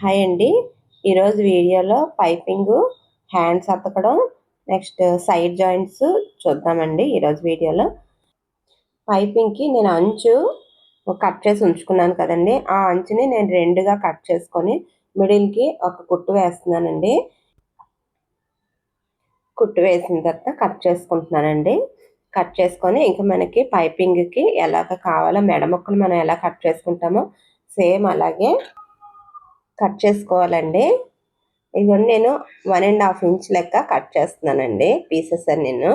Hi అండి. ఈరోజు వీడియోలో పైపింగ్ హ్యాండ్స్ అతకడం నెక్స్ట్ సైడ్ జాయింట్స్ చూద్దామండి ఈరోజు వీడియోలో. పైపింగ్కి నేను అంచు కట్ చేసి ఉంచుకున్నాను కదండి. ఆ అంచుని నేను రెండుగా కట్ చేసుకొని మిడిల్కి ఒక కుట్టు వేస్తున్నానండి. కుట్టు వేసిన తర్వాత కట్ చేసుకుంటున్నానండి. కట్ చేసుకొని ఇంకా మనకి పైపింగ్కి ఎలాగ కావాలో మెడ ముక్కలు మనం ఎలా కట్ చేసుకుంటామో సేమ్ అలాగే కట్ చేసుకోవాలండి. ఇదిగోండి నేను వన్ అండ్ హాఫ్ ఇంచ్ లెక్క కట్ చేస్తున్నానండి పీసెస్ అని నేను.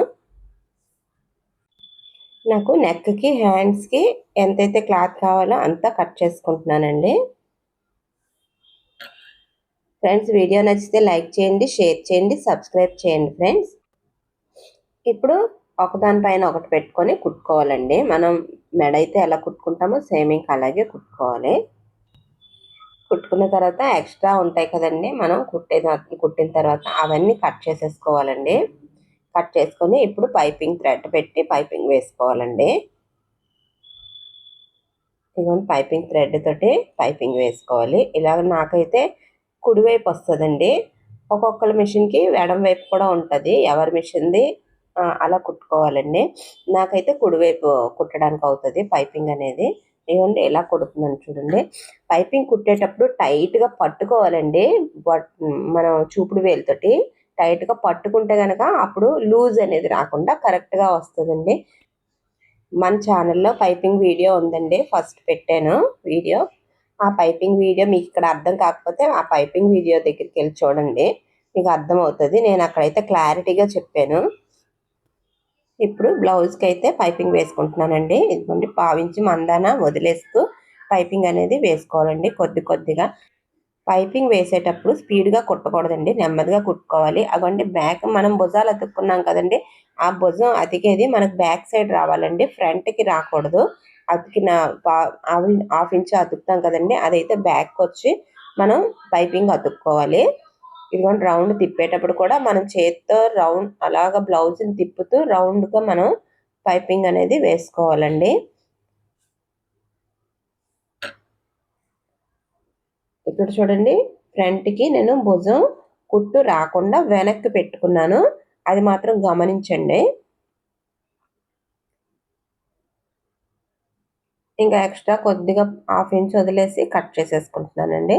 నాకు నెక్కి హ్యాండ్స్కి ఎంతైతే క్లాత్ కావాలో అంతా కట్ చేసుకుంటున్నానండి. ఫ్రెండ్స్ వీడియో నచ్చితే లైక్ చేయండి షేర్ చేయండి సబ్స్క్రైబ్ చేయండి ఫ్రెండ్స్. ఇప్పుడు ఒకదానిపైన ఒకటి పెట్టుకొని కుట్టుకోవాలండి. మనం మెడ అయితే ఎలా కుట్టుకుంటామో సేమింగ్ అలాగే కుట్టుకోవాలి. కుట్టుకున్న తర్వాత ఎక్స్ట్రా ఉంటాయి కదండి. మనం కుట్టే కుట్టిన తర్వాత అవన్నీ కట్ చేసేసుకోవాలండి. కట్ చేసుకొని ఇప్పుడు పైపింగ్ థ్రెడ్ పెట్టి పైపింగ్ వేసుకోవాలండి. ఇదిగోండి పైపింగ్ థ్రెడ్ తోటి పైపింగ్ వేసుకోవాలి. ఇలాగ నాకైతే కుడివైపు వస్తుందండి. ఒక్కొక్కరి మిషన్కి ఎడం వైపు కూడా ఉంటుంది. ఎవరి మిషన్ది అలా కుట్టుకోవాలండి. నాకైతే కుడివైపు కుట్టడానికి అవుతుంది పైపింగ్ అనేది. ఏమండి ఎలా కుడుతుందని చూడండి. పైపింగ్ కుట్టేటప్పుడు టైట్గా పట్టుకోవాలండి. మనం చూపుడు వేలుతోటి టైట్గా పట్టుకుంటే కనుక అప్పుడు లూజ్ అనేది రాకుండా కరెక్ట్గా వస్తుందండి. మన ఛానల్లో పైపింగ్ వీడియో ఉందండి. ఫస్ట్ పెట్టాను వీడియో. ఆ పైపింగ్ వీడియో మీకు ఇక్కడ అర్థం కాకపోతే ఆ పైపింగ్ వీడియో దగ్గరికి వెళ్ళి చూడండి. మీకు అర్థమవుతుంది. నేను అక్కడైతే క్లారిటీగా చెప్పాను. ఇప్పుడు బ్లౌజ్కి అయితే పైపింగ్ వేసుకుంటున్నానండి. ఇదిగోండి పావించి మందాన వదిలేస్తూ పైపింగ్ అనేది వేసుకోవాలండి కొద్ది కొద్దిగా. పైపింగ్ వేసేటప్పుడు స్పీడ్గా కుట్టకూడదండి నెమ్మదిగా కుట్టుకోవాలి. అగోండి బ్యాక్ మనం భుజాలు అతుక్కున్నాం కదండి ఆ భుజం అతికేది మనకు బ్యాక్ సైడ్ రావాలండి ఫ్రంట్కి రాకూడదు. అతికిన హాఫ్ ఇంచ్ అతుకుతాం కదండి అదైతే బ్యాక్ వచ్చి మనం పైపింగ్ అతుక్కోవాలి. ఇదిగోండి రౌండ్ తిప్పేటప్పుడు కూడా మనం చేత్తో రౌండ్ అలాగ బ్లౌజ్ని తిప్పుతూ రౌండ్గా మనం పైపింగ్ అనేది వేసుకోవాలండి. ఇక్కడ చూడండి ఫ్రంట్కి నేను భుజం కుట్టు రాకుండా వెనక్కి పెట్టుకున్నాను. అది మాత్రం గమనించండి. ఇంకా ఎక్స్ట్రా కొద్దిగా హాఫ్ ఇంచ్ వదిలేసి కట్ చేసేసుకుంటున్నానండి.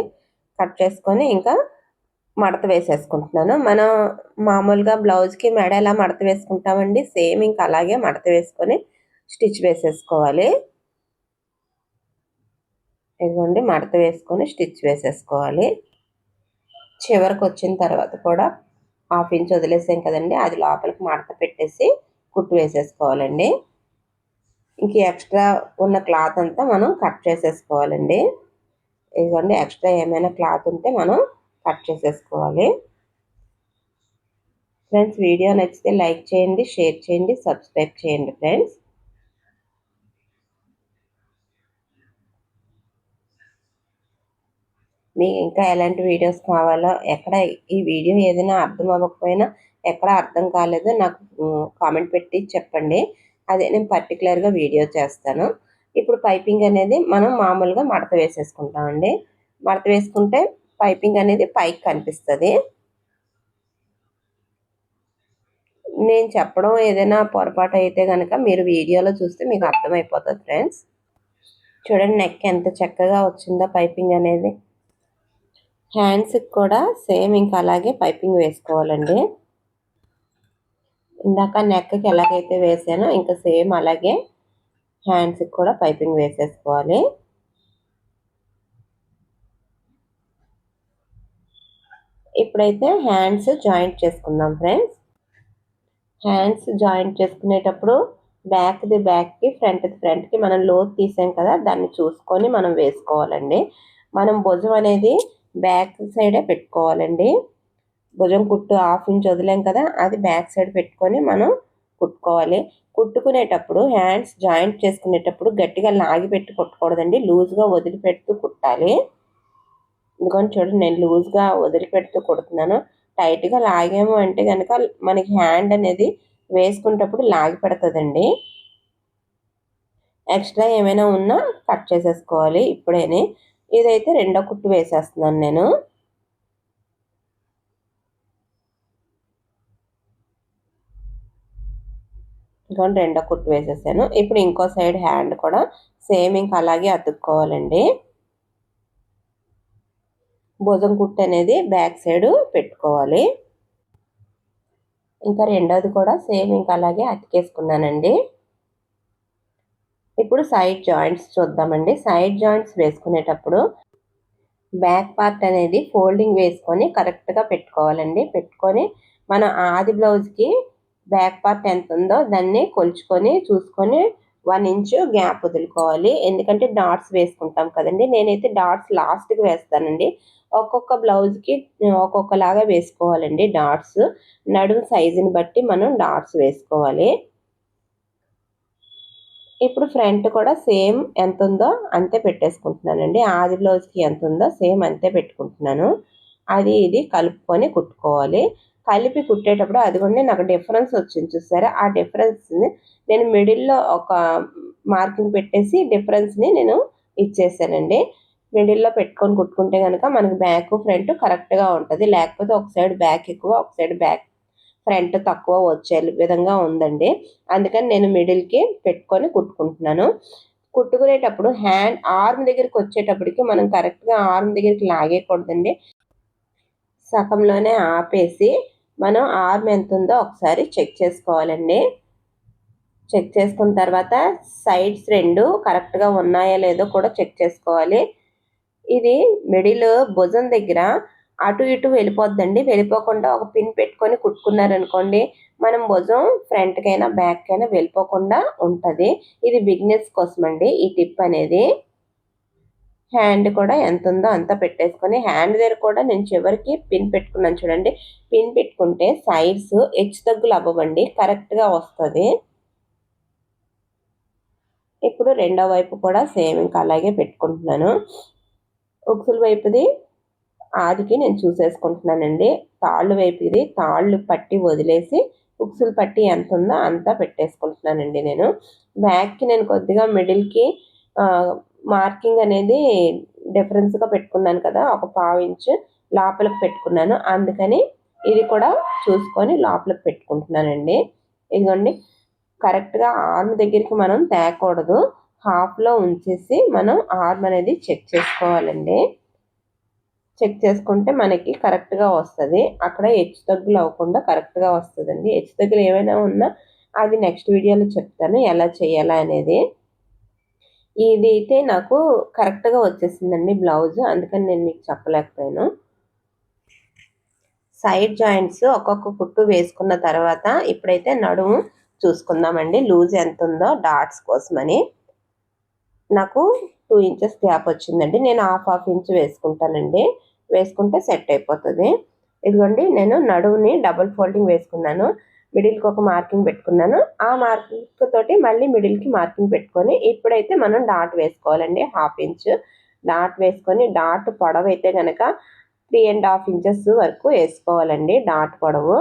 కట్ చేసుకొని ఇంకా మడత వేసేసుకుంటున్నాను. మనం మామూలుగా బ్లౌజ్కి మెడ ఎలా మడత వేసుకుంటామండి? సేమ్ ఇంకా అలాగే మడత వేసుకొని స్టిచ్ వేసేసుకోవాలి. ఇదిగోండి మడత వేసుకొని స్టిచ్ వేసేసుకోవాలి. చివరికి వచ్చిన తర్వాత కూడా హాఫ్ ఇంచ్ వదిలేసాం కదండి అది లోపలికి మడత పెట్టేసి కుట్టు వేసేసుకోవాలండి. ఇంక ఎక్స్ట్రా ఉన్న క్లాత్ అంతా మనం కట్ చేసేసుకోవాలండి. ఇదిగోండి ఎక్స్ట్రా ఏమైనా క్లాత్ ఉంటే మనం కట్ చేసేసుకోవాలి. ఫ్రెండ్స్ వీడియో నచ్చితే లైక్ చేయండి షేర్ చేయండి సబ్స్క్రైబ్ చేయండి ఫ్రెండ్స్. మీకు ఇంకా ఎలాంటి వీడియోస్ కావాలో ఎక్కడ ఈ వీడియో ఏదైనా అర్థం అవ్వకపోయినా ఎక్కడ అర్థం కాలేదో నాకు కామెంట్ పెట్టి చెప్పండి. అదే నేను పర్టికులర్గా వీడియో చేస్తాను. ఇప్పుడు పైపింగ్ అనేది మనం మామూలుగా మడత వేసేసుకుంటామండి. మడత వేసుకుంటే పైపింగ్ అనేది పైకి కనిపిస్తుంది. నేను చెప్పడం ఏదైనా పొరపాటు అయితే కనుక మీరు వీడియోలో చూస్తే మీకు అర్థమైపోతుంది ఫ్రెండ్స్ చూడండి నెక్ ఎంత చక్కగా వచ్చిందో పైపింగ్ అనేది. హ్యాండ్స్కి కూడా సేమ్ ఇంకా అలాగే పైపింగ్ వేసుకోవాలండి. ఇందాక నెక్కి ఎలాగైతే వేసానో ఇంకా సేమ్ అలాగే హ్యాండ్స్కి కూడా పైపింగ్ వేసేసుకోవాలి. ఇప్పుడైతే హ్యాండ్స్ జాయింట్ చేసుకుందాం ఫ్రెండ్స్ హ్యాండ్స్ జాయింట్ చేసుకునేటప్పుడు బ్యాక్ది బ్యాక్కి ఫ్రంట్ది ఫ్రంట్కి మనం లోత్ తీసాం కదా దాన్ని చూసుకొని మనం వేసుకోవాలండి. మనం భుజం అనేది బ్యాక్ సైడే పెట్టుకోవాలండి. భుజం కుట్టు హాఫ్ ఇంచ్ వదిలేం కదా అది బ్యాక్ సైడ్ పెట్టుకొని మనం కుట్టుకోవాలి. కుట్టుకునేటప్పుడు హ్యాండ్స్ జాయింట్ చేసుకునేటప్పుడు గట్టిగా లాగి పెట్టి కుట్టకూడదండి. లూజ్గా వదిలిపెడుతూ కుట్టాలి. ఎందుకంటే చూడండి నేను లూజ్గా వదిలిపెడుతూ కుడుతున్నాను. టైట్గా లాగాము అంటే కనుక మనకి హ్యాండ్ అనేది వేసుకునేటప్పుడు లాగి పెడుతుందండి. ఎక్స్ట్రా ఏమైనా ఉన్నా కట్ చేసేసుకోవాలి ఇప్పుడేనే. ఇదైతే రెండో కుట్టు వేసేస్తున్నాను నేను. ఇంకొని రెండో కుట్టు వేసేసాను. ఇప్పుడు ఇంకో సైడ్ హ్యాండ్ కూడా సేమ్ ఇంకా అలాగే అతుక్కోవాలండి. భుజం కుట్టు అనేది బ్యాక్ సైడ్ పెట్టుకోవాలి. ఇంకా రెండోది కూడా సేమ్ ఇంకా అలాగే అతికేసుకున్నానండి. ఇప్పుడు సైడ్ జాయింట్స్ చూద్దామండి. సైడ్ జాయింట్స్ వేసుకునేటప్పుడు బ్యాక్ పార్ట్ అనేది ఫోల్డింగ్ వేసుకొని కరెక్ట్గా పెట్టుకోవాలండి. పెట్టుకొని మన ఆది బ్లౌజ్కి బ్యాక్ పార్ట్ ఎంత ఉందో దాన్ని కొలుచుకొని చూసుకొని వన్ ఇంచు గ్యాప్ వదులుకోవాలి. ఎందుకంటే డాట్స్ వేసుకుంటాం కదండి. నేనైతే డాట్స్ లాస్ట్కి వేస్తానండి. ఒక్కొక్క బ్లౌజ్కి ఒక్కొక్కలాగా వేసుకోవాలండి డాట్స్. నడుము సైజుని బట్టి మనం డాట్స్ వేసుకోవాలి. ఇప్పుడు ఫ్రంట్ కూడా సేమ్ ఎంత ఉందో అంతే పెట్టేసుకుంటున్నానండి. ఆది బ్లౌజ్కి ఎంత ఉందో సేమ్ అంతే పెట్టుకుంటున్నాను. అది ఇది కలుపుకొని కుట్టుకోవాలి. కలిపి కుట్టేటప్పుడు అది కూడా నాకు డిఫరెన్స్ వచ్చింది చూసారా? ఆ డిఫరెన్స్ని నేను మిడిల్లో ఒక మార్కింగ్ పెట్టేసి డిఫరెన్స్ని నేను ఇచ్చేసానండి. మిడిల్లో పెట్టుకొని కుట్టుకుంటే కనుక మనకి బ్యాక్ ఫ్రంట్ కరెక్ట్గా ఉంటుంది. లేకపోతే ఒక సైడ్ బ్యాక్ ఎక్కువ ఒక సైడ్ బ్యాక్ ఫ్రంట్ తక్కువ వచ్చే విధంగా ఉందండి. అందుకని నేను మిడిల్కి పెట్టుకొని కుట్టుకుంటున్నాను. కుట్టుకునేటప్పుడు హ్యాండ్ ఆర్మ్ దగ్గరికి వచ్చేటప్పటికి మనం కరెక్ట్గా ఆర్మ్ దగ్గరికి లాగేయకూడదండి. సగంలోనే ఆపేసి మనం ఆర్మ్ ఎంత ఉందో ఒకసారి చెక్ చేసుకోవాలండి. చెక్ చేసుకున్న తర్వాత సైడ్స్ రెండు కరెక్ట్గా ఉన్నాయా లేదో కూడా చెక్ చేసుకోవాలి. ఇది మిడిల్ భుజం దగ్గర అటు ఇటు వెళ్ళిపోద్దండి. వెళ్ళిపోకుండా ఒక పిన్ పెట్టుకొని కుట్టుకున్నారనుకోండి మనం భుజం ఫ్రంట్కైనా బ్యాక్కైనా వెళ్ళిపోకుండా ఉంటుంది. ఇది బిగ్నెస్ కోసం అండి ఈ టిప్ అనేది. హ్యాండ్ కూడా ఎంత ఉందో అంత పెట్టేసుకొని హ్యాండ్ దగ్గర కూడా నేను చివరికి పిన్ పెట్టుకున్నాను చూడండి. పిన్ పెట్టుకుంటే సైడ్స్ హెచ్చు తగ్గులు అవ్వండి కరెక్ట్గా వస్తుంది. ఇప్పుడు రెండో వైపు కూడా సేమ్ ఇంకా అలాగే పెట్టుకుంటున్నాను. ఉక్సుల వైపుది ఆదికి నేను చూసేసుకుంటున్నానండి. తాళ్ళు వైపు ఇది తాళ్ళు పట్టి వదిలేసి ఉక్సులు పట్టి ఎంత ఉందో అంతా పెట్టేసుకుంటున్నానండి నేను. బ్యాక్కి నేను కొద్దిగా మిడిల్కి మార్కింగ్ అనేది డిఫరెన్స్గా పెట్టుకున్నాను కదా ఒక పావు ఇంచు లోపలికి పెట్టుకున్నాను. అందుకని ఇది కూడా చూసుకొని లోపలికి పెట్టుకుంటున్నానండి. ఇదిగోండి కరెక్ట్గా ఆర్మ్ దగ్గరికి మనం తేకూడదు. హాఫ్లో ఉంచేసి మనం ఆర్మ్ అనేది చెక్ చేసుకోవాలండి. చెక్ చేసుకుంటే మనకి కరెక్ట్గా వస్తుంది. అక్కడ హెచ్చు తగ్గులు అవ్వకుండా కరెక్ట్గా వస్తుందండి. హెచ్చు తగ్గులు ఏమైనా ఉన్నా అది నెక్స్ట్ వీడియోలో చెప్తాను ఎలా చేయాలా అనేది. ఇది అయితే నాకు కరెక్ట్గా వచ్చేసిందండి బ్లౌజ్. అందుకని నేను మీకు చెప్పలేకపోయాను. సైడ్ జాయింట్స్ ఒక్కొక్క కుట్టు వేసుకున్న తర్వాత ఇప్పుడైతే నడుము చూసుకుందామండి. లూజ్ ఎంత ఉందో డాట్స్ కోసమని. నాకు టూ ఇంచెస్ గ్యాప్ వచ్చిందండి. నేను హాఫ్ హాఫ్ ఇంచ్ వేసుకుంటానండి. వేసుకుంటే సెట్ అయిపోతుంది. ఇదిగోండి నేను నడువుని డబుల్ ఫోల్డింగ్ వేసుకున్నాను. మిడిల్కి ఒక మార్కింగ్ పెట్టుకున్నాను. ఆ మార్కింగ్ తోటి మళ్ళీ మిడిల్కి మార్కింగ్ పెట్టుకొని ఇప్పుడైతే మనం డాట్ వేసుకోవాలండి హాఫ్ ఇంచ్ డాట్ వేసుకొని డాట్ పొడవు అయితే కనుక త్రీ అండ్ హాఫ్ ఇంచెస్ వరకు వేసుకోవాలండి డాట్ పొడవు.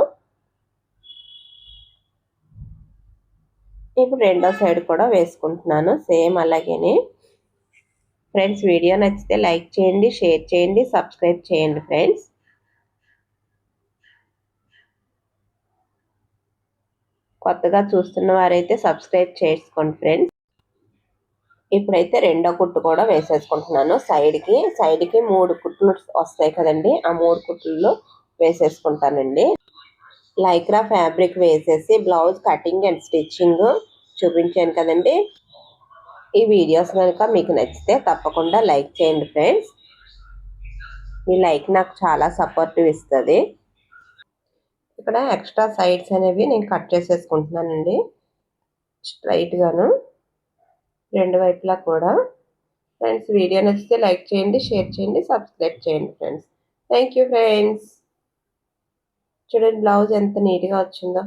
ఇప్పుడు రెండో సైడ్ కూడా వేసుకుంటున్నాను సేమ్ అలాగే ఫ్రెండ్స్ వీడియో నచ్చితే లైక్ చేయండి షేర్ చేయండి సబ్స్క్రైబ్ చేయండి ఫ్రెండ్స్ కొత్తగా చూస్తున్న వారైతే సబ్స్క్రైబ్ చేసుకోండి ఫ్రెండ్స్. ఇప్పుడైతే రెండో కుట్టు కూడా వేసేసుకుంటున్నాను. సైడ్కి సైడ్కి మూడు కుట్లు వస్తాయి కదండి. ఆ మూడు కుట్లలో వేసేసుకుంటానండి. లైక్రా ఫ్యాబ్రిక్ వేసేసి బ్లౌజ్ కటింగ్ అండ్ స్టిచ్చింగ్ చూపించాను కదండి. ఈ వీడియోస్ కనుక మీకు నచ్చితే తప్పకుండా లైక్ చేయండి ఫ్రెండ్స్. మీ లైక్ నాకు చాలా సపోర్టివ్ ఇస్తుంది. ఇక్కడ ఎక్స్ట్రా సైడ్స్ అనేవి నేను కట్ చేసేసుకుంటున్నానండి. స్ట్రైట్గాను రెండు వైపులా కూడా. ఫ్రెండ్స్ వీడియో నచ్చితే లైక్ చేయండి షేర్ చేయండి సబ్స్క్రైబ్ చేయండి ఫ్రెండ్స్ థ్యాంక్ యూ ఫ్రెండ్స్ చూడండి బ్లౌజ్ ఎంత నీట్గా వచ్చిందో.